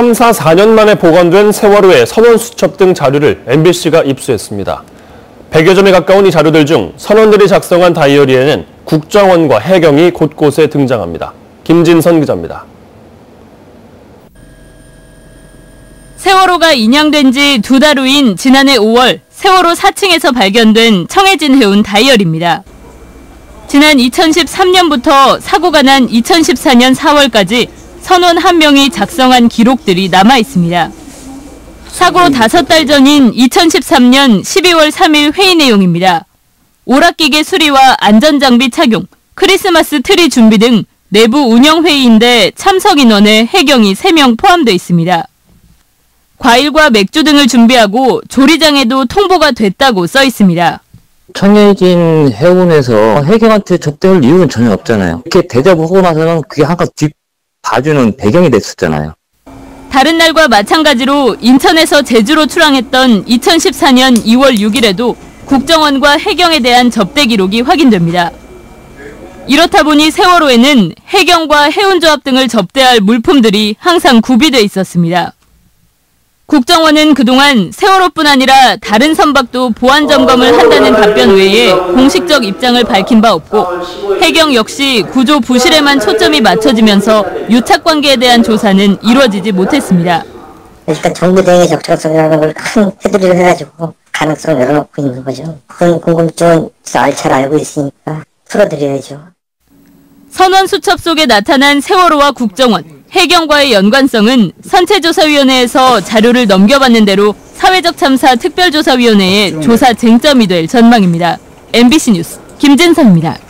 참사 4년 만에 보관된 세월호의 선원 수첩 등 자료를 MBC가 입수했습니다. 100여 점에 가까운 이 자료들 중 선원들이 작성한 다이어리에는 국정원과 해경이 곳곳에 등장합니다. 김진선 기자입니다. 세월호가 인양된 지 두 달 후인 지난해 5월 세월호 4층에서 발견된 청해진 해운 다이어리입니다. 지난 2013년부터 사고가 난 2014년 4월까지 선원 한 명이 작성한 기록들이 남아 있습니다. 사고 다섯 달 전인 2013년 12월 3일 회의 내용입니다. 오락기계 수리와 안전장비 착용, 크리스마스 트리 준비 등 내부 운영 회의인데 참석 인원에 해경이 3명 포함되어 있습니다. 과일과 맥주 등을 준비하고 조리장에도 통보가 됐다고 써 있습니다. 청해진 해운에서 해경한테 접대할 이유는 전혀 없잖아요. 이렇게 대접하고 나서는 그게 항상 뒷 봐주는 배경이 됐었잖아요. 다른 날과 마찬가지로 인천에서 제주로 출항했던 2014년 2월 6일에도 국정원과 해경에 대한 접대 기록이 확인됩니다. 이렇다 보니 세월호에는 해경과 해운조합 등을 접대할 물품들이 항상 구비돼 있었습니다. 국정원은 그동안 세월호뿐 아니라 다른 선박도 보안 점검을 한다는 답변 외에 공식적 입장을 밝힌 바 없고 해경 역시 구조 부실에만 초점이 맞춰지면서 유착 관계에 대한 조사는 이루어지지 못했습니다. 일단 정부 대응의 적절성이라는 걸큰 테두리를 해가지고 가능성을 열어놓고 있는 거죠. 그런 궁금증은 잘 알고 있으니까 풀어드려야죠. 선원 수첩 속에 나타난 세월호와 국정원, 해경과의 연관성은 선체조사위원회에서 자료를 넘겨받는 대로 사회적 참사 특별조사위원회의 조사 쟁점이 될 전망입니다. MBC 뉴스 김진선입니다.